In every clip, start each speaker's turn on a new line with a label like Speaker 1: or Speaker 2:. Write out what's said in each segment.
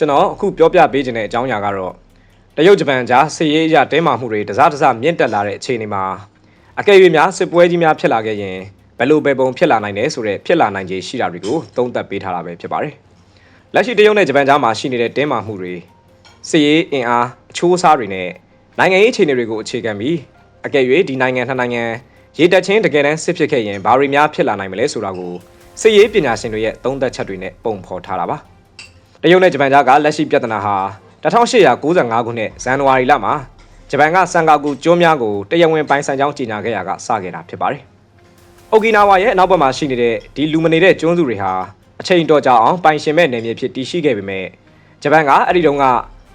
Speaker 1: ကျွန်တော်အခုပြောပြပေးခြင်းတဲ့အကြောင်းအရာကတော့တရုတ်ဂျပန်ကြားစစ်ရေးအရတင်းမာမှုတွေတစားတစားမြင့်တက်လာတဲ့အခြေအနေမှာအကယ်၍များစစ်ပွဲကြီးများဖြစ်လာခဲ့ရင်ဘယ်လိုပဲပုံဖြစ်လာနိုင်တယ်ဆိုတဲ့ဖြစ်လာနိုင်ခြေရှိတာတွေကိုသုံးသပ်ပေးထားတာပဲဖြစ်ပါတယ်။လက်ရှိတရုတ်နဲ့ဂျပန်ကြားမှာရှိနေတဲ့တင်းမာမှုတွေစစ်ရေးအင်အားအချိုးအစားတွေနဲ့နိုင်ငံရေးအခြေအနေတွေကိုအခြေခံပြီးအကယ်၍ဒီနိုင်ငံနှစ်နိုင်ငံရေတက်ချင်းတကယ်တမ်းစစ်ဖြစ်ခဲ့ရင်ဘာတွေများဖြစ်လာနိုင်မလဲဆိုတာကိုစစ်ရေးပညာရှင်တွေရဲ့သုံးသပ်ချက်တွေနဲ့ပုံဖော်ထားတာပါ။ တရုတ်နဲ့ဂျပန်ကြားကလက်ရှိပြဿနာဟာ1895ခုနှစ်ဇန်နဝါရီလမှာဂျပန်ကဆန်ကာကူကျွန်းများကိုတရားဝင်ပိုင်ဆိုင်ကြောင်းကြေညာခဲ့ရာကစခဲ့တာဖြစ်ပါတယ်။အိုကီနာဝါရဲ့အနောက်ဘက်မှာရှိနေတဲ့ဒီလူမနေတဲ့ကျွန်းစုတွေဟာအချိန်တော်ကြာအောင်ပိုင်ရှင်မဲ့နယ်မြေဖြစ်တည်ရှိခဲ့ပေမဲ့ဂျပန်ကအဲ့ဒီတုန်းက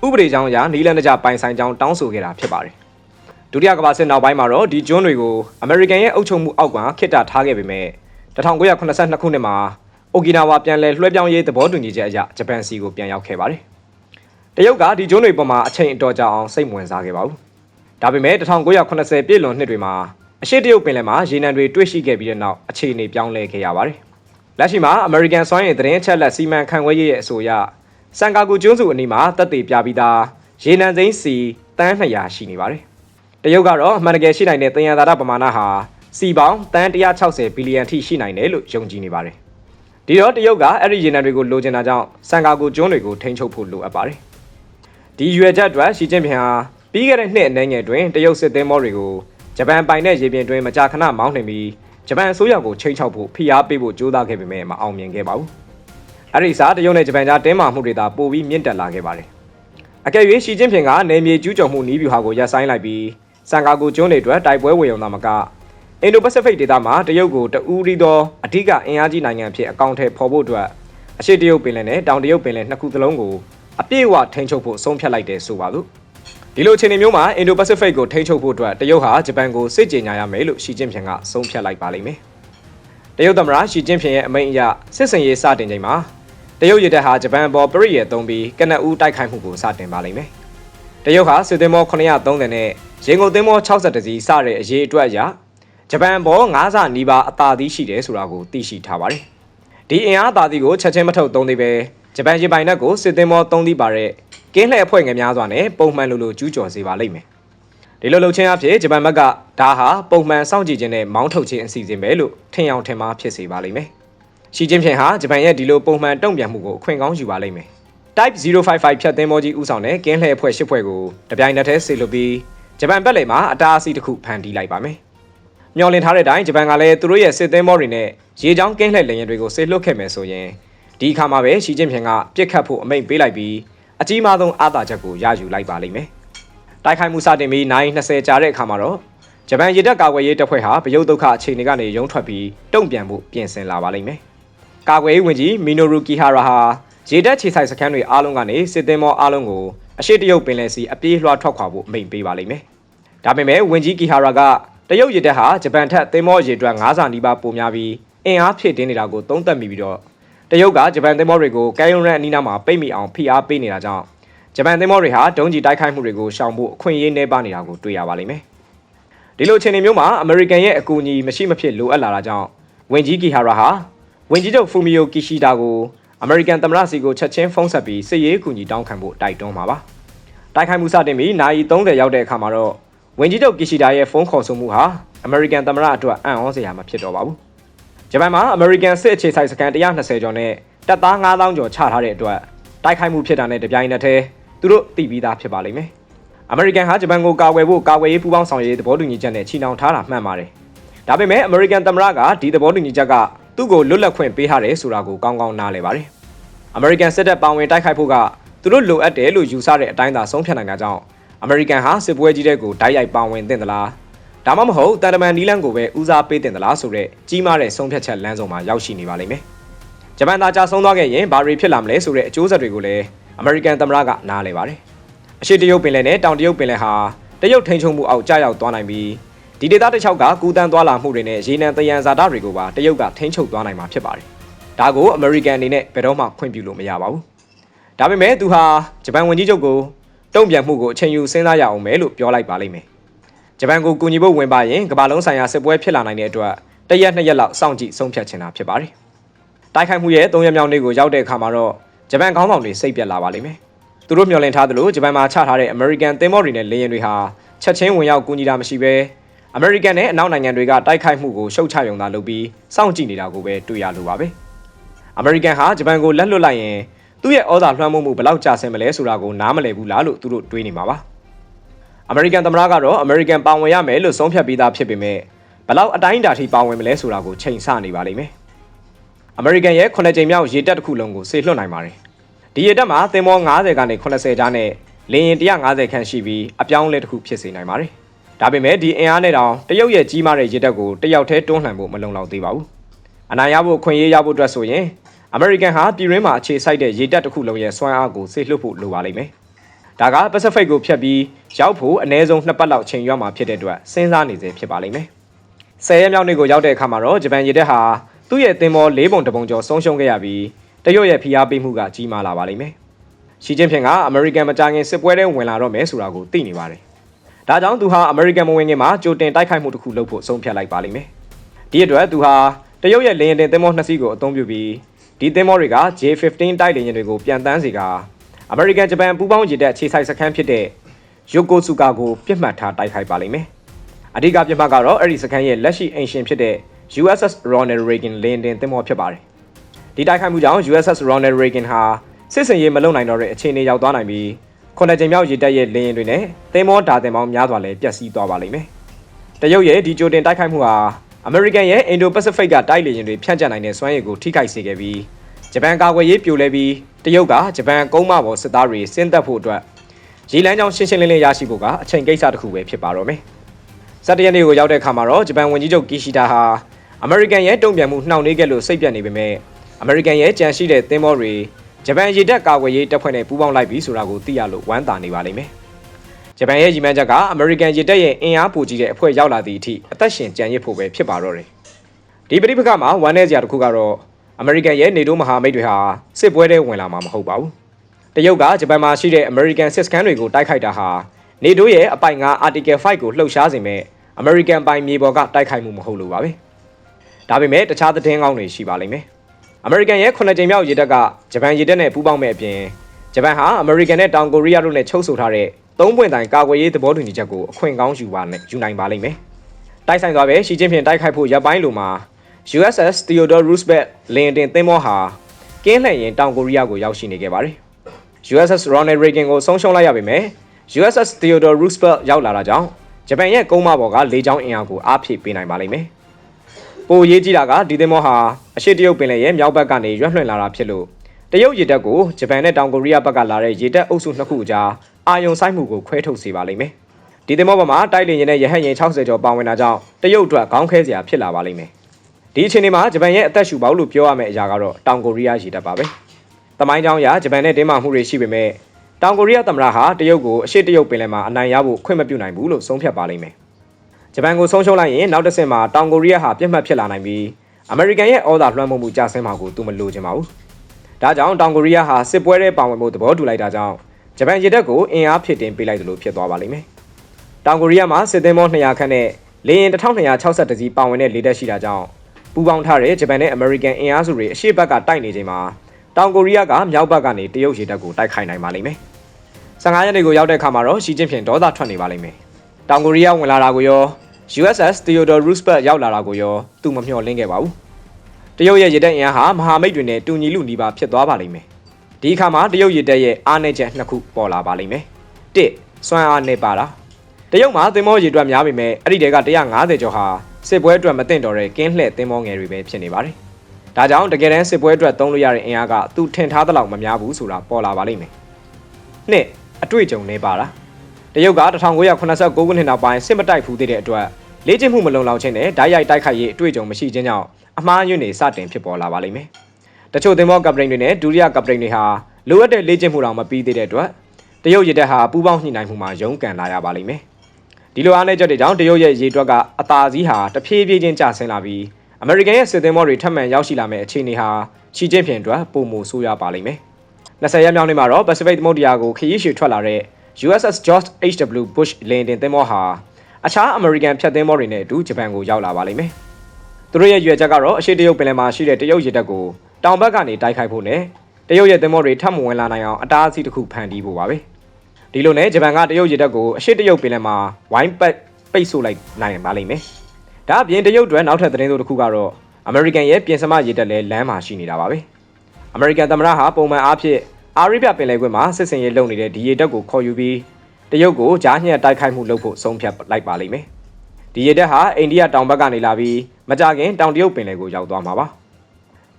Speaker 1: ဥပဒေကြောင်းအရနီလန်တကြပိုင်ဆိုင်ကြောင်းတောင်းဆိုခဲ့တာဖြစ်ပါတယ်။ဒုတိယကမ္ဘာစစ်နောက်ပိုင်းမှာတော့ဒီကျွန်းတွေကိုအမေရိကန်ရဲ့အုပ်ချုပ်မှုအောက်ကခိတ္တထားခဲ့ပေမဲ့1982ခုနှစ်မှာ အိုကီနာဝါပြန်လည်လွှဲပြောင်းရေးသဘောတူညီချက်အရဂျပန်စီကိုပြန်ရောက်ခဲ့ပါတယ်။တရုတ်ကဒီကျွန်းတွေပေါ်မှာအချိန်အတော်ကြာအောင်စိတ်ဝင်စားခဲ့ပါဘူး။ဒါပေမဲ့1980ပြည့်လွန်နှစ်တွေမှာအရှိတရုတ်ပင်လယ်မှာရေနံတွေတွေ့ရှိခဲ့ပြီးတဲ့နောက်အခြေအနေပြောင်းလဲခဲ့ရပါတယ်။လက်ရှိမှာအမေရိကန်စွမ်းရည်သတင်းချက်လက်စီမံခန့်ခွဲရေးရဲ့အဆိုအရစန်ကာကူကျွန်းစုအနီးမှာတပ်တွေပြပြီးသားရေနံစိမ်းစီတန်း200ရှိနေပါတယ်။တရုတ်ကတော့အမှန်တကယ်ရှိနိုင်တဲ့တယံသာရပမာဏဟာစီပေါင်းတန်း160ဘီလီယံထိရှိနိုင်တယ်လို့ယုံကြည်နေပါတယ်။ ဒီတော့တရုတ်ကအဲ့ဒီရေနံတွေကိုလိုချင်တာကြောင့်စန်ကာကူကျွန်းတွေကိုထိန်းချုပ်ဖို့လိုအပ်ပါတယ်။ဒီရွယ်ချက်အတွက်ရှီကျင်းဖျင်ဟာပြီးခဲ့တဲ့နှစ်အနည်းငယ်တွင်တရုတ်စစ်သင်းမောတွေကိုဂျပန်ပိုင်တဲ့ရေပြင်တွင်မကြာခဏမောင်းနှင်ပြီးဂျပန်အစိုးရကိုချိန်ချောက်ဖို့ဖိအားပေးဖို့ကြိုးစားခဲ့ပေမဲ့မအောင်မြင်ခဲ့ပါဘူး။အဲ့ဒီစားတရုတ်နဲ့ဂျပန်ကြားတင်းမာမှုတွေသာပိုပြီးမြင့်တက်လာခဲ့ပါတယ်။အကယ်၍ရှီကျင်းဖျင်ကနေမြေကျူးကျော်မှုနီးဗျူဟာကိုရပ်ဆိုင်းလိုက်ပြီးစန်ကာကူကျွန်းတွေအတွက်တိုက်ပွဲဝင်အောင်သာမက အင်ဒိုပစိဖိတ်ဒေသမှာတရုတ်ကိုတဦးရီသောအဓိကအင်အားကြီးနိုင်ငံဖြစ်အကောင့်ထဲပေါ်ဖို့အတွက်အရှိတရုတ်ပင်လယ်နဲ့တောင်တရုတ်ပင်လယ်နှစ်ခုသလုံးကိုအပြည့်အဝထိန်းချုပ်ဖို့ဆုံးဖြတ်လိုက်တယ်ဆိုပါစို့ဒီလိုအခြေအနေမျိုးမှာအင်ဒိုပစိဖိတ်ကိုထိန်းချုပ်ဖို့အတွက်တရုတ်ဟာဂျပန်ကိုစစ်ကြေညာရမယ်လို့ရှီကျင်းဖျင်ကဆုံးဖြတ်လိုက်ပါလိမ့်မယ်တရုတ်သမ္မတရှီကျင်းဖျင်ရဲ့အမိန့်အရစစ်စင်ရေးစတင်ချိန်မှာတရုတ်ရတပ်ဟာဂျပန်ပေါ်ပရိယေသုံးပြီးကနအူးတိုက်ခိုက်မှုကိုစတင်ပါလိမ့်မယ်တရုတ်ဟာစစ်သင်္ဘော930နဲ့ရေငုံသင်္ဘော60စီစတဲ့အရေးအတွက်အရ ဂျပန်ဘော9ဆနီးပါးအသာသီးရှိတယ်ဆိုတာကိုသိရှိထားပါတယ်။ဒီအင်အားအသာသီးကိုချက်ချင်းမထုတ်သုံးသေးပဲဂျပန်ရေပိုင်နက်ကိုစစ်သင်္ဘော3သီးပါတဲ့ကင်းလှည့်အဖွဲ့ငယ်များစွာနဲ့ပုံမှန်လိုလိုကျူးကျော်စေပါလိမ့်မယ်။ဒီလိုလှုပ်ချင်းအဖြစ်ဂျပန်ဘက်ကဒါဟာပုံမှန်စောင့်ကြည့်ခြင်းနဲ့မောင်းထုတ်ခြင်းအစီအစဉ်ပဲလို့ထင်အောင်ထင်မှားဖြစ်စေပါလိမ့်မယ်။ရှီကျင်းဖြင့်ဟာဂျပန်ရဲ့ဒီလိုပုံမှန်တုံ့ပြန်မှုကိုအခွင့်ကောင်းယူပါလိမ့်မယ်။ Type 055ဖြတ်သင်းမောကြီးဥဆောင်တဲ့ကင်းလှည့်အဖွဲ့၈ဖွဲ့ကိုတပြိုင်နက်တည်းဆေလွတ်ပြီးဂျပန်ဘက်လေမှာအတားအဆီးတစ်ခုဖန်တီးလိုက်ပါမယ်။ မျော်လင့်ထားတဲ့အတိုင်းဂျပန်ကလည်းသူတို့ရဲ့စစ်သင်းဘောတွေနဲ့ရေချောင်းကင်းလှည့်လေယာဉ်တွေကိုဆေလွတ်ခဲ့မယ်ဆိုရင်ဒီအခါမှာပဲရှီကျင်းဖြင်ကပြစ်ခတ်ဖို့အမိန့်ပေးလိုက်ပြီးအကြီးမားဆုံးအားသာချက်ကိုရယူလိုက်ပါလိမ့်မယ်။တိုက်ခိုက်မှုစတင်ပြီးနိုင်20ကြာတဲ့အခါမှာတော့ဂျပန်ရေတပ်ကာကွယ်ရေးတပ်ဖွဲ့ဟာဗယုတ်ဒုက္ခအခြေအနေကနေရုန်းထွက်ပြီးတုံ့ပြန်ဖို့ပြင်ဆင်လာပါလိမ့်မယ်။ကာကွယ်ရေးဝန်ကြီးမီနိုရူကီဟာရာဟာရေတပ်ခြေဆိုင်စခန်းတွေအားလုံးကနေစစ်သင်းမောအားလုံးကိုအရှိတရုတ်ပင်လယ်စီအပြေးလွှားထွက်ခွာဖို့အမိန့်ပေးပါလိမ့်မယ်။ဒါပေမဲ့ဝန်ကြီးကီဟာရာက တရုတ်ရေတပ်ဟာဂျပန်ထက်သင်းမောရေအတွက်9ဆနီးပါးပိုများပြီးအင်အားဖြည့်တင်းနေတာကိုသုံးသပ်မိပြီးတော့တရုတ်ကဂျပန်သင်းမောတွေကိုကဲယုံရန်အနီးနားမှာပိတ်မိအောင်ဖိအားပေးနေတာကြောင့်ဂျပန်သင်းမောတွေဟာဒုံးကျည်တိုက်ခိုက်မှုတွေကိုရှောင်ဖို့အခွင့်အရေးနှဲပါနေတာကိုတွေ့ရပါလိမ့်မယ်။ဒီလိုအခြေအနေမျိုးမှာအမေရိကန်ရဲ့အကူအညီမရှိမဖြစ်လိုအပ်လာတာကြောင့်ဝန်ကြီးကီဟာရာဟာဝန်ကြီးချုပ်ဖူမီယိုကီရှီဒါကိုအမေရိကန်သမ္မတစီကိုချက်ချင်းဖုန်းဆက်ပြီးစစ်ရေးအကူအညီတောင်းခံဖို့တိုက်တွန်းပါပါ။တိုက်ခိုက်မှုစတင်ပြီးနိုင်30ရောက်တဲ့အခါမှာတော့ ဝန်ကြီးချုပ်ကီရှီဒါရဲ့ဖုန်းခေါ်ဆိုမှုဟာအမေရိကန်သမ္မတအတွက်အံ့ဩစရာမဖြစ်တော့ပါဘူး။ဂျပန်မှာအမေရိကန်စစ်အခြေစိုက်စခန်း120ကျော်နဲ့တပ်သား9000ကျော်ချထားတဲ့အတွက်တိုက်ခိုက်မှုဖြစ်တာနဲ့တပြိုင်နက်တည်းသူတို့သိပြီးသားဖြစ်ပါလိမ့်မယ်။အမေရိကန်ဟာဂျပန်ကိုကာကွယ်ဖို့ကာကွယ်ရေးပူးပေါင်းဆောင်ရွက်ရေးသဘောတူညီချက်နဲ့ချီနှောင်ထားတာမှန်ပါတယ်။ဒါပေမဲ့အမေရိကန်သမ္မတကဒီသဘောတူညီချက်ကသူ့ကိုလွတ်လပ်ခွင့်ပေးထားတယ်ဆိုတာကိုကောင်းကောင်းနားလည်ပါတယ်။အမေရိကန်စစ်တပ်ပါဝင်တိုက်ခိုက်ဖို့ကသူတို့လိုအပ်တယ်လို့ယူဆတဲ့အတိုင်းသာဆုံးဖြတ်နိုင်တာကြောင့် အမေရိကန်ဟာစစ်ပွဲကြီးတဲ့ကိုတိုက်ရိုက်ပါဝင်သင့်သလားဒါမှမဟုတ်တန်တမန်နီလန်ကိုပဲဦးစားပေးတင်သလားဆိုတဲ့ကြီးမားတဲ့ဆုံးဖြတ်ချက်လမ်းဆောင်မှာရောက်ရှိနေပါလိမ့်မယ်။ဂျပန်သားကြာဆုံးသွားခဲ့ရင်ဘာတွေဖြစ်လာမလဲဆိုတဲ့အကျိုးဆက်တွေကိုလည်းအမေရိကန်သမ္မတကနားလည်ပါတယ်။အရှိတရုတ်ပင်လယ်နဲ့တောင်တရုတ်ပင်လယ်ဟာတရုတ်ထိန်ချုံမှုအောက်ကျရောက်သွားနိုင်ပြီးဒီဒေသတစ်လျှောက်ကကူတန်းသွားလာမှုတွေနဲ့ရေနံတယံဇာတာတွေကိုပါတရုတ်ကထိန်းချုပ်သွားနိုင်မှာဖြစ်ပါတယ်။ဒါကိုအမေရိကန်အနေနဲ့ဘယ်တော့မှခွင့်ပြုလို့မရပါဘူး။ဒါပေမဲ့သူဟာဂျပန်ဝန်ကြီးချုပ်ကို တုံ့ပြန်မှုကိုအချိန်ယူစဉ်းစားရအောင်မယ်လို့ပြောလိုက်ပါလိမ့်မယ်။ဂျပန်ကိုကူညီဖို့ဝင်ပါရင်ကမ္ဘာလုံးဆိုင်ရာစစ်ပွဲဖြစ်လာနိုင်တဲ့အတွက်တရက်နှစ်ရက်လောက်စောင့်ကြည့်ဆုံးဖြတ်ချင်တာဖြစ်ပါတယ်။တိုက်ခိုက်မှုရဲ့၃ရက်မြောက်နေ့ကိုရောက်တဲ့အခါမှာတော့ဂျပန်ခေါင်းဆောင်တွေစိတ်ပြက်လာပါလိမ့်မယ်။သူတို့မျှော်လင့်ထားသလိုဂျပန်မှာချထားတဲ့ American သင်္ဘောတွေနဲ့လေယာဉ်တွေဟာချက်ချင်းဝင်ရောက်ကူညီတာမရှိဘဲ American နဲ့အနောက်နိုင်ငံတွေကတိုက်ခိုက်မှုကိုရှုတ်ချရုံသာလုပ်ပြီးစောင့်ကြည့်နေတာကိုပဲတွေ့ရလိုပါပဲ။ American ဟာဂျပန်ကိုလက်လွတ်လိုက်ရင် သူ့ရဲ့ဩဇာလွှမ်းမိုးမှုဘယ်လောက်ကြာဆင်းမလဲဆိုတာကိုနားမလည်ဘူးလားလို့သူတို့တွေးနေမှာပါ။ American သမ္မတကတော့ American ပါဝင်ရမယ်လို့ဆုံးဖြတ်ပြီးသားဖြစ်ပေမဲ့ဘယ်လောက်အတိုင်းအတာထိပါဝင်မလဲဆိုတာကိုချိန်ဆနေပါလိမ့်မယ်။ American ရဲ့9ကြိမ်မြောက်ရေတပ်တစ်ခုလုံးကိုဆေလွှတ်နိုင်ပါတယ်။ဒီရေတပ်မှာသင်္ဘော90ကနေ80ကြားနဲ့လေယာဉ်150ခန့်ရှိပြီးအပြောင်းအလဲတစ်ခုဖြစ်စေနိုင်ပါတယ်။ဒါပေမဲ့ဒီအင်အားနဲ့တောင်တရုတ်ရဲ့ကြီးမားတဲ့ရေတပ်ကိုတယောက်တည်းတွန်းလှန်ဖို့မလုံလောက်သေးပါဘူး။အနိုင်ရဖို့ခွင့်ရေးရဖို့အတွက်ဆိုရင် American ဟာပြည်တွင်းမှာအခြေစိုက်တဲ့ရေတပ်တစ်ခုလုံးရဲ့စွမ်းအားကိုဆေလွှတ်ဖို့လိုပါလိမ့်မယ်။ဒါက Pacific ကိုဖြတ်ပြီးရောက်ဖို့အနည်းဆုံးနှစ်ပတ်လောက်ချိန်ရွမှာဖြစ်တဲ့အတွက်စဉ်းစားနေစေဖြစ်ပါလိမ့်မယ်။ဆယ်ရက်မြောက်နေ့ကိုရောက်တဲ့အခါမှာတော့ဂျပန်ရေတပ်ဟာသူ့ရဲ့သင်္ဘော၄ပုံတပုံကျော်ဆုံးရှုံးခဲ့ရပြီးတရုတ်ရဲ့ဖိအားပေးမှုကကြီးမားလာပါလိမ့်မယ်။ရှီကျင်းဖင်ကအမေရိကန်မကြခင်စစ်ပွဲထဲဝင်လာတော့မယ်ဆိုတာကိုသိနေပါတယ်။ဒါကြောင့်သူဟာအမေရိကန်မဝင်ခင်မှာကြိုတင်တိုက်ခိုက်မှုတစ်ခုလုပ်ဖို့ဆုံးဖြတ်လိုက်ပါလိမ့်မယ်။ဒီအတွက်သူဟာတရုတ်ရဲ့လေယာဉ်တင်သင်္ဘောနှစ်စီးကိုအသုံးပြုပြီး ဒီသင်္ဘောတွေက J15 တိုက်လေယာဉ်တွေကိုပြန်တန်းစေကအမေရိကန်ဂျပန်ပူးပေါင်းရေတပ်ခြေဆိုင်စခန်းဖြစ်တဲ့ယိုကိုဆူကာကိုပြစ်မှတ်ထားတိုက်ခိုက်ပါလိမ့်မယ်။အဓိကပြစ်မှတ်ကတော့အဲ့ဒီစခန်းရဲ့လက်ရှိအင်ရှင်ဖြစ်တဲ့ USS Ronald Reagan လေယာဉ်တင်သင်္ဘောဖြစ်ပါတယ်။ဒီတိုက်ခိုက်မှုကြောင့် USS Ronald Reagan ဟာစစ်စင်ရေးမလုံနိုင်တော့တဲ့အခြေအနေရောက်သွားနိုင်ပြီးခုနှစ်ကြိမ်မြောက်ရေတပ်ရဲ့လေယာဉ်တွေနဲ့သင်္ဘောဓာတင်ပေါင်းများစွာလည်းပျက်စီးသွားပါလိမ့်မယ်။တရုတ်ရဲ့ဒီကြိုတင်တိုက်ခိုက်မှုဟာ အမေရိကန်ရဲ့ Indo-Pacific ကတိုက်လေယာဉ်တွေဖြန့်ကျက်နိုင်တဲ့စွမ်းရည်ကိုထိခိုက်စေခဲ့ပြီးဂျပန်ကာကွယ်ရေးပြိုလဲပြီးတရုတ်ကဂျပန်ကုန်းမပေါ်စစ်သားတွေဆင်းသက်ဖို့အတွက်ရေလမ်းကြောင်းရှင်းရှင်းလင်းလင်းရရှိဖို့ကအချိန်ကိစ္စတစ်ခုပဲဖြစ်ပါတော့မယ်။စက်တရက်နေ့ကိုရောက်တဲ့အခါမှာတော့ဂျပန်ဝန်ကြီးချုပ်ကီရှီတာဟာအမေရိကန်ရဲ့တုံ့ပြန်မှုနှောင့်နှေးခဲ့လို့စိတ်ပြတ်နေပေမဲ့အမေရိကန်ရဲ့ကြံရှိတဲ့သင်းဘောတွေဂျပန်ရေတပ်ကာကွယ်ရေးတပ်ဖွဲ့နဲ့ပူးပေါင်းလိုက်ပြီးဆိုတာကိုသိရလို့ဝမ်းသာနေပါလိမ့်မယ်။ ဂျပန်ရဲ့ရည်မှန်းချက်ကအမေရိကန်ရေတပ်ရဲ့အင်အားပိုကြီးတဲ့အဖွဲ့ရောက်လာသည့်အထိအသက်ရှင်ကြံရစ်ဖို့ပဲဖြစ်ပါတော့တယ်။ဒီပဋိပက္ခမှာဝမ်းနည်းစရာတစ်ခုကတော့အမေရိကန်ရဲ့နေတိုးမဟာမိတ်တွေဟာစစ်ပွဲထဲဝင်လာမှာမဟုတ်ပါဘူး။တရုတ်ကဂျပန်မှာရှိတဲ့အမေရိကန်စစ်စခန်းတွေကိုတိုက်ခိုက်တာဟာနေတိုးရဲ့အပိုင်9 Article 5ကိုလှုပ်ရှားစေမဲ့အမေရိကန်ပိုင်မြေပေါ်ကတိုက်ခိုက်မှုမဟုတ်လို့ပါပဲ။ဒါပေမဲ့တခြားသတင်းကောင်းတွေရှိပါလိမ့်မယ်။အမေရိကန်ရဲ့9ကြိမ်မြောက်ရေတပ်ကဂျပန်ရေတပ်နဲ့ပူးပေါင်းမဲ့အပြင်ဂျပန်ဟာအမေရိကန်နဲ့တောင်ကိုရီးယားတို့နဲ့ချုပ်ဆိုထားတဲ့ သုံးပွင့်တိုင်ကာကွယ်ရေးသဘောတူညီချက်ကိုအခွင့်ကောင်းယူပါနဲ့ယူနိုင်ပါလိမ့်မယ်။တိုက်ဆိုင်သွားပဲရှီကျင်းဖြင့်တိုက်ခိုက်ဖို့ရပ်ပိုင်းလိုမှာ USS Theodore Roosevelt လေယာဉ်တင်သင်္ဘောဟာကင်းလှည့်ရင်တောင်ကိုရီးယားကိုရောက်ရှိနေခဲ့ပါတယ်။ USS Ronald Reagan ကိုဆုံးရှုံးလိုက်ရပေမဲ့ USS Theodore Roosevelt ရောက်လာတာကြောင့်ဂျပန်ရဲ့ကုန်းမပေါ်ကလေကြောင်းအင်အားကိုအားဖြည့်ပေးနိုင်ပါလိမ့်မယ်။ပိုရေးကြီးတာကဒီသင်္ဘောဟာအရှေ့တရုတ်ပင်လယ်ရဲ့မြောက်ဘက်ကနေရွှတ်လွှင့်လာတာဖြစ်လို့တရုတ်ရေတပ်ကိုဂျပန်နဲ့တောင်ကိုရီးယားဘက်ကလာတဲ့ရေတပ်အုပ်စုနှစ်ခုကြား အာယုံဆိုင်မှုကိုခွဲထုတ်စေပါလိမ့်မယ်။ဒီသင်္ဘောပေါ်မှာတိုက်လေယာဉ်နဲ့ရဟတ်ယာဉ်60ကျော်ပါဝင်တာကြောင့်တရုတ်အတွက်ခေါင်းခဲစရာဖြစ်လာပါလိမ့်မယ်။ဒီအချိန်ဒီမှာဂျပန်ရဲ့အသက်ရှူပေါက်လို့ပြောရမယ့်အရာကတော့တောင်ကိုရီးယားရေတပ်ပါပဲ။တမိုင်းကြောင်းအရဂျပန်နဲ့တင်းမာမှုတွေရှိပေမဲ့တောင်ကိုရီးယားသမ္မတဟာတရုတ်ကိုအရှေ့တရုတ်ပင်လယ်မှာအနိုင်ရဖို့ခွင့်မပြုနိုင်ဘူးလို့ဆုံးဖြတ်ပါလိမ့်မယ်။ဂျပန်ကိုဆုံးရှုံးလိုက်ရင်နောက်တစ်ဆင့်မှာတောင်ကိုရီးယားဟာပြတ်မှတ်ဖြစ်လာနိုင်ပြီးအမေရိကန်ရဲ့ဩဇာလွှမ်းမိုးမှုကျဆင်းမှာကိုသူမလိုချင်ပါဘူး။ဒါကြောင့်တောင်ကိုရီးယားဟာစစ်ပွဲထဲပါဝင်ဖို့သဘောတူလိုက်တာကြောင့် ဂျပန်ရေတပ်ကိုအင်အားဖြစ်တင်ပေးလိုက်တယ်လို့ဖြစ်သွားပါလိမ့်မယ်။တောင်ကိုရီးယားမှာစစ်သင်္ဘော200ခန့်နဲ့လေယာဉ်1260စီးပါဝင်တဲ့လေတပ်ရှိတာကြောင့်ပူးပေါင်းထားတဲ့ဂျပန်နဲ့အမေရိကန်အင်အားစုတွေအရှေ့ဘက်ကတိုက်နေချိန်မှာတောင်ကိုရီးယားကမြောက်ဘက်ကနေတရုတ်ရေတပ်ကိုတိုက်ခိုက်နိုင်ပါလိမ့်မယ်။15ရက်နေ့ကိုရောက်တဲ့အခါမှာတော့ရှီကျင်းဖြင့်ဒေါသထွက်နေပါလိမ့်မယ်။တောင်ကိုရီးယားဝင်လာတာကိုရော USS Theodore Roosevelt ရောက်လာတာကိုရောသူမမျှော်လင့်ခဲ့ပါဘူး။တရုတ်ရဲ့ရေတပ်အင်အားဟာမဟာမိတ်တွေနဲ့တူညီလူနီးပါဖြစ်သွားပါလိမ့်မယ်။ ဒီအခါမှာတရုတ်ရေတပ်ရဲ့အားနည်းချက်နှစ်ခုပေါ်လာပါလိမ့်မယ်။1စွမ်းအားနေပါတာ။တရုတ်မှာသင်္ဘောရေတွက်များပေမဲ့အဲ့ဒီတဲက150ကျော်ဟာစစ်ပွဲအတွက်မသင့်တော်တဲ့ကင်းလှည့်သင်းမောငယ်တွေပဲဖြစ်နေပါတယ်။ဒါကြောင့်တကယ်တမ်းစစ်ပွဲအတွက်သုံးလို့ရတဲ့အင်အားကသူထင်ထားသလောက်မများဘူးဆိုတာပေါ်လာပါလိမ့်မယ်။နှစ်အတွေ့အကြုံနေပါလား။တရုတ်က1989ခုနှစ်နောက်ပိုင်းစစ်မတိုက်ဖူးသေးတဲ့အတွက်လေ့ကျင့်မှုမလုံလောက်ခြင်းနဲ့ဓာတ်ရိုက်တိုက်ခိုက်ရေးအတွေ့အကြုံမရှိခြင်းကြောင့်အမှားယွင်းတွေစတင်ဖြစ်ပေါ်လာပါလိမ့်မယ်။ တချို့သင်္ဘောကပတိန်တွေနဲ့ဒုတိယကပတိန်တွေဟာလိုအပ်တဲ့လေ့ကျင့်မှုတောင်မပြီးသေးတဲ့အတွက်တရုတ်ရတပ်ဟာပူးပေါင်းညှိနှိုင်းမှုမှာရုန်းကန်လာရပါလိမ့်မယ်။ဒီလိုအားနည်းချက်တွေကြောင့်တရုတ်ရဲ့ရေတွက်ကအသာစီးဟာတဖြည်းဖြည်းချင်းကျဆင်းလာပြီးအမေရိကန်ရဲ့စစ်သင်္ဘောတွေထပ်မံရောက်ရှိလာမယ့်အခြေအနေဟာချီကျင်းဖြင့်အတွက်ပုံမဆိုးရပါလိမ့်မယ်။20ရက်မြောက်နေ့မှာတော့ Pacific သမုဒ္ဒရာကိုခရီးရှည်ထွက်လာတဲ့ USS George H.W. Bush လေယာဉ်တင်သင်္ဘောဟာအခြားအမေရိကန်ဖြတ်သင်္ဘောတွေနဲ့အတူဂျပန်ကိုရောက်လာပါလိမ့်မယ်။သူတို့ရဲ့ရွယ်ချက်ကတော့အရှိတရုတ်ပင်လယ်မှာရှိတဲ့တရုတ်ရေတပ်ကို တောင်ဘက်ကနေတိုက်ခိုက်ဖို့နဲ့တရုတ်ရဲ့သင်္ဘောတွေထပ်မဝင်လာနိုင်အောင်အတားအဆီးတစ်ခုဖန်တီးဖို့ပါပဲဒီလိုနဲ့ဂျပန်ကတရုတ်ရေတပ်ကိုအရှိတရုတ်ပင်လယ်မှာဝိုင်းပတ်ပိတ်ဆို့လိုက်နိုင်ပါလိမ့်မယ်ဒါအပြင်တရုတ်တွေနောက်ထပ်သတင်းဆိုတစ်ခုကတော့အမေရိကန်ရဲ့ပြင်စမရေတပ်လည်းလမ်းမှာရှိနေတာပါပဲအမေရိကန်သမ္မတဟာပုံမှန်အားဖြင့်အာရိဗျပင်လယ်ကွေ့မှာစစ်စင်ရေးလုပ်နေတဲ့ဒီရေတပ်ကိုခေါ်ယူပြီးတရုတ်ကိုကြားညှက်တိုက်ခိုက်မှုလုပ်ဖို့ဆုံးဖြတ်လိုက်ပါလိမ့်မယ်ဒီရေတပ်ဟာအိန္ဒိယတောင်ဘက်ကနေလာပြီးမကြခင်တောင်တရုတ်ပင်လယ်ကိုရောက်သွားမှာပါ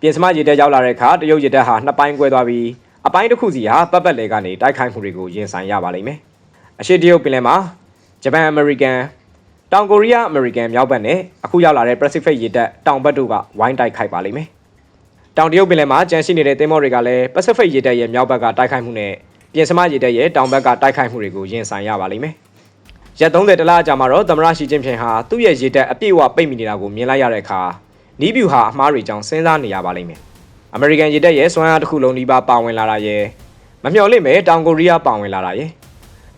Speaker 1: ပြင်စမရေတက်ရောက်လာတဲ့အခါတရုတ်ရေတက်ဟာနှစ်ပိုင်းကွဲသွားပြီးအပိုင်းတစ်ခုစီဟာပတ်ပတ်လေကနေတိုက်ခိုက်မှုတွေကိုရင်ဆိုင်ရပါလိမ့်မယ်။အရှိတရုတ်ပင်လယ်မှာဂျပန်အမေရိကန်တောင်ကိုရီးယားအမေရိကန်မြောက်ဘက်နဲ့အခုရောက်လာတဲ့ Pacific ရေတက်တောင်ဘက်တို့ကဝိုင်းတိုက်ခိုက်ပါလိမ့်မယ်။တောင်တရုတ်ပင်လယ်မှာကြန့်ရှိနေတဲ့သင်္ဘောတွေကလည်း Pacific ရေတက်ရဲ့မြောက်ဘက်ကတိုက်ခိုက်မှုနဲ့ပြင်စမရေတက်ရဲ့တောင်ဘက်ကတိုက်ခိုက်မှုတွေကိုရင်ဆိုင်ရပါလိမ့်မယ်။ရက်30တလအကြာမှာတော့သမရရှိချင်းဖြင့်ဟာသူ့ရဲ့ရေတက်အပြည့်အဝပိတ်မိနေတာကိုမြင်လိုက်ရတဲ့အခါ နီးဗျူဟာအမှားတွေကြောင့်စဉ်းစားနေရပါလိမ့်မယ်။အမေရိကန်ရေတပ်ရဲ့စွမ်းအားတစ်ခုလုံးဒီပါပါဝင်လာတာရဲ့မမျှော်လင့်ပဲတောင်ကိုရီးယားပါဝင်လာတာရဲ့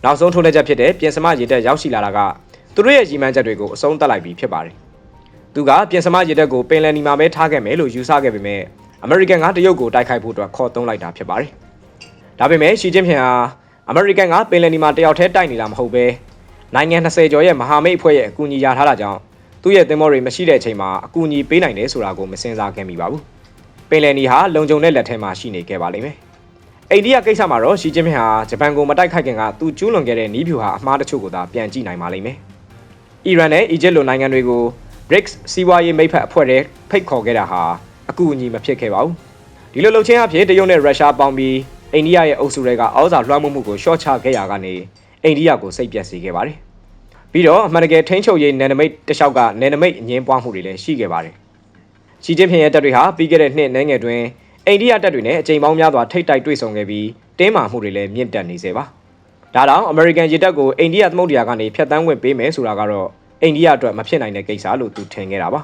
Speaker 1: နောက်ဆုံးထိုးလက်ချက်ဖြစ်တဲ့ပြင်စမရေတပ်ရောက်ရှိလာတာကသူတို့ရဲ့ရည်မှန်းချက်တွေကိုအဆုံးသတ်လိုက်ပြီးဖြစ်ပါတယ်။သူကပြင်စမရေတပ်ကိုပင်လယ်နီမှာပဲထားခဲ့မယ်လို့ယူဆခဲ့ပေမဲ့အမေရိကန်ကတရုတ်ကိုတိုက်ခိုက်ဖို့အတွက်ခေါ်သုံးလိုက်တာဖြစ်ပါတယ်။ဒါပေမဲ့ရှီကျင်းဖျင်ဟာအမေရိကန်ကပင်လယ်နီမှာတယောက်တည်းတိုက်နေတာမဟုတ်ပဲနိုင်ငံ20ကျော်ရဲ့မဟာမိတ်အဖွဲ့ရဲ့အကူအညီရထားတာကြောင့် သူ့ရဲ့သင်္ဘောတွေမရှိတဲ့အချိန်မှာအကူအညီပေးနိုင်တယ်ဆိုတာကိုမစင်စားခဲ့မိပါဘူး။ပင်လယ်နီဟာလုံခြုံတဲ့လက်ထဲမှာရှိနေခဲ့ပါလိမ့်မယ်။အိန္ဒိယကိစ္စမှာတော့ရှီကျင်းဖျင်ဟာဂျပန်ကိုမတိုက်ခိုက်ခင်ကသူကျူးလွန်ခဲ့တဲ့နီးဖြူဟာအမှားတချို့ကိုသာပြန်ကြည့်နိုင်ပါလိမ့်မယ်။အီရန်နဲ့အီဂျစ်လိုနိုင်ငံတွေကို BRICS စီးပွားရေးမိတ်ဖက်အဖွဲ့တွေဖိတ်ခေါ်ခဲ့တာဟာအကူအညီမဖြစ်ခဲ့ပါဘူး။ဒီလိုလှုပ်ချင်းအဖြစ်တရုတ်နဲ့ရုရှားပေါင်းပြီးအိန္ဒိယရဲ့အုပ်စုတွေကအောက်စာလွှမ်းမိုးမှုကိုရှော့ချခဲ့ရကနေအိန္ဒိယကိုစိတ်ပျက်စေခဲ့ပါတယ်။ ပြီးတော့အမှန်တကယ်ထိန်းချုပ်ရေးနယ်နိမိတ်တလျှောက်ကနယ်နိမိတ်အငင်းပွားမှုတွေလည်းရှိခဲ့ပါတယ်။ရှီကျင်းဖျင်ရဲ့တပ်တွေဟာပြီးခဲ့တဲ့နှစ်နိုင်ငံတွင်အိန္ဒိယတပ်တွေနဲ့အကြိမ်ပေါင်းများစွာထိတ်တိုက်တွေ့ဆုံခဲ့ပြီးတင်းမာမှုတွေလည်းမြင့်တက်နေစေပါ။ဒါတောင်အမေရိကန်ရေတပ်ကိုအိန္ဒိယသမုဒ္ဒရာကနေဖျက်ဆီးဝင်ပေးမယ်ဆိုတာကတော့အိန္ဒိယအတွက်မဖြစ်နိုင်တဲ့ကိစ္စလို့သူထင်ခဲ့တာပါ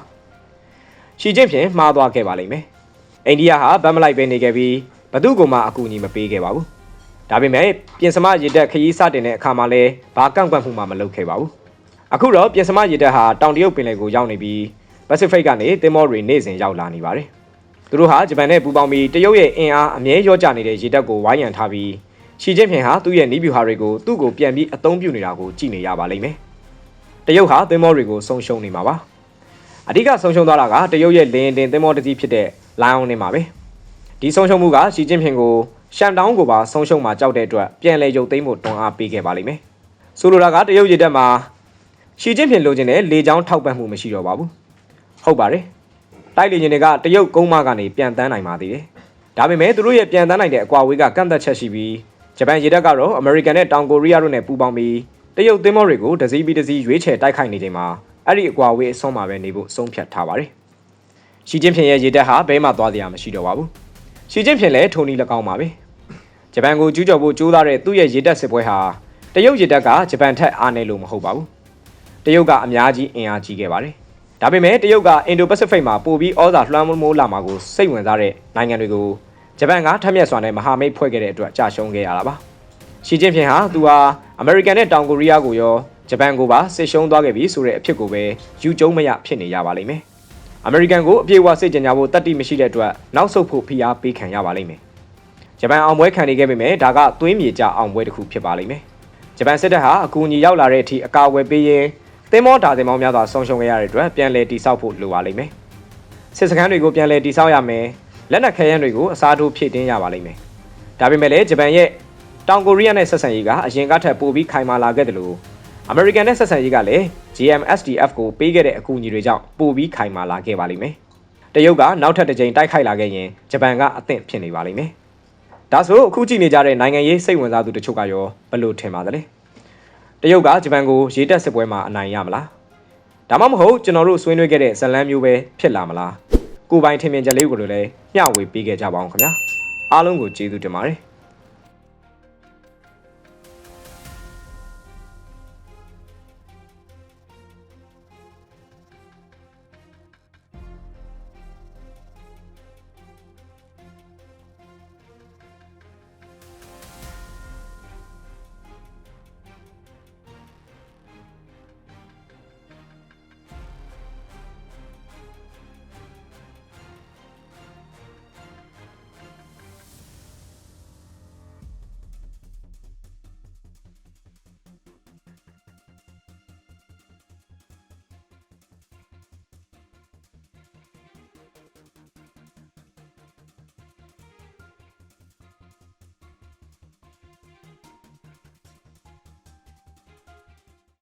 Speaker 1: ။ရှီကျင်းဖျင်မှားသွားခဲ့ပါလိမ့်မယ်။အိန္ဒိယဟာဗတ်မလိုက်ပဲနေခဲ့ပြီးဘသူ့ကိုမှအကူအညီမပေးခဲ့ပါဘူး။ ဒါပေမဲ့ပြင်စမရေတပ်ခရီးစတင်တဲ့အခါမှာလည်းဘာကန့်ကွက်မှုမှမလုပ်ခဲ့ပါဘူး။အခုတော့ပြင်စမရေတပ်ဟာတောင်တရုတ်ပင်လယ်ကိုရောက်နေပြီး Pacific ကနေသင်္ဘောတွေနေ့စဉ်ရောက်လာနေပါတယ်။သူတို့ဟာဂျပန်နဲ့ပူးပေါင်းပြီးတရုတ်ရဲ့အင်အားအမြဲရောကျနေတဲ့ရေတပ်ကိုဝိုင်းရံထားပြီးရှီကျင်းဖျင်ဟာသူ့ရဲ့နီးဗျူဟာတွေကိုသူ့ကိုပြန်ပြီးအသုံးပြုနေတာကိုကြည့်နေရပါလိမ့်မယ်။တရုတ်ဟာသင်္ဘောတွေကိုဆုံးရှုံးနေမှာပါ။အဓိကဆုံးရှုံးသွားတာကတရုတ်ရဲ့လင်းတင်သင်္ဘောတစ်စီးဖြစ်တဲ့လိုင်အောင်နေမှာပဲ။ဒီဆုံးရှုံးမှုကရှီကျင်းဖျင်ကို ရှမ်တောင်းကိုပါဆုံးရှုံးမှာကြောက်တဲ့အတွက်ပြန်လဲရုပ်သိမ်းဖို့တွန်းအားပေးခဲ့ပါလိမ့်မယ်။ဆိုလိုတာကတရုတ်ရေတပ်မှာရှီကျင်းဖျင်လိုချင်တဲ့လေကြောင်းထောက်ပံ့မှုမရှိတော့ပါဘူး။ဟုတ်ပါတယ်။တိုက်လေယာဉ်တွေကတရုတ်ကုန်းမကနေပြန်တန်းနိုင်ပါသေးတယ်။ဒါပေမဲ့သူတို့ရဲ့ပြန်တန်းနိုင်တဲ့အကွာအဝေးကကန့်သက်ချက်ရှိပြီးဂျပန်ရေတပ်ကတော့အမေရိကန်နဲ့တောင်ကိုရီးယားတို့နဲ့ပူးပေါင်းပြီးတရုတ်သင်္ဘောတွေကိုတစည်းပြီးတစည်းရွေးချယ်တိုက်ခိုက်နေချိန်မှာအဲ့ဒီအကွာအဝေးအဆုံးမှာပဲနေဖို့ဆုံးဖြတ်ထားပါတယ်။ရှီကျင်းဖျင်ရဲ့ရေတပ်ဟာဘဲမှသွားစရာမရှိတော့ပါဘူး။ရှီကျင်းဖျင်လည်းထုံနီ၎င်းပါပဲ။ ဂျပန်ကိုကျူးကျော်ဖို့ကြိုးစားတဲ့သူ့ရဲ့ရေတပ်စစ်ပွဲဟာတရုတ်ရေတပ်ကဂျပန်ထက်အားနည်းလို့မဟုတ်ပါဘူး။တရုတ်ကအများကြီးအင်အားကြီးခဲ့ပါတယ်။ဒါပေမဲ့တရုတ်ကအင်ဒိုပစိဖိတ်မှာပိုပြီးဩဇာလွှမ်းမိုးလာမှာကိုစိတ်ဝင်စားတဲ့နိုင်ငံတွေကိုဂျပန်ကထက်မြက်စွာနဲ့မဟာမိတ်ဖွဲ့ခဲ့တဲ့အတွက်ကြာရှုံးခဲ့ရတာပါ။ရှီကျင်းဖျင်ဟာသူဟာအမေရိကန်နဲ့တောင်ကိုရီးယားကိုရောဂျပန်ကိုပါစစ်ရှုံးသွားခဲ့ပြီဆိုတဲ့အဖြစ်ကိုပဲယူကျုံမရဖြစ်နေရပါလိမ့်မယ်။အမေရိကန်ကိုအပြည့်အဝစိတ်ကြံကြဖို့တတ်တိမရှိတဲ့အတွက်နောက်ဆုတ်ဖို့ဖိအားပေးခံရပါလိမ့်မယ်။ ဂျပန်အောင်ပွဲခံနေခဲ့ပေမဲ့ဒါကသွေးမြေကြအောင်ပွဲတစ်ခုဖြစ်ပါလိမ့်မယ်။ဂျပန်စစ်တပ်ဟာအကူအညီရောက်လာတဲ့အထိအကာအကွယ်ပေးရင်းသင်္ဘောဒါဇင်ပေါင်းများစွာဆုံးရှုံးခဲ့ရတဲ့အတွက်ပြန်လည်တိစောက်ဖို့လိုပါလိမ့်မယ်။စစ်စခန်းတွေကိုပြန်လည်တိစောက်ရမယ်။လက်နက်ခဲယမ်းတွေကိုအစားထိုးဖြည့်တင်းရပါလိမ့်မယ်။ဒါပေမဲ့လည်းဂျပန်ရဲ့တောင်ကိုရီးယားနဲ့ဆက်ဆံရေးကအရင်ကထက်ပိုပြီးခိုင်မာလာခဲ့တယ်လို့အမေရိကန်နဲ့ဆက်ဆံရေးကလည်း GMSDF ကိုပေးခဲ့တဲ့အကူအညီတွေကြောင့်ပိုပြီးခိုင်မာလာခဲ့ပါလိမ့်မယ်။တရုတ်ကနောက်ထပ်တစ်ကြိမ်တိုက်ခိုက်လာခဲ့ရင်ဂျပန်ကအသင့်ဖြစ်နေပါလိမ့်မယ်။ ဒါဆိုအခုကြည့်နေကြတဲ့နိုင်ငံရေးစိတ်ဝင်စားသူတချို့ကရောဘယ်လိုထင်ပါသလဲ။တရုတ်ကဂျပန်ကိုရေတက်စစ်ပွဲမှာအနိုင်ရမလား။ဒါမှမဟုတ်ကျွန်တော်တို့ဆွေးနွေးခဲ့တဲ့ဇလန်းမျိုးပဲဖြစ်လာမလား။ကိုပိုင်ထင်မြင်ချက်လေးကိုလည်းမျှဝေပေးခဲ့ကြပါအောင်ခင်ဗျာ။အားလုံးကိုကျေးဇူးတင်ပါတယ်။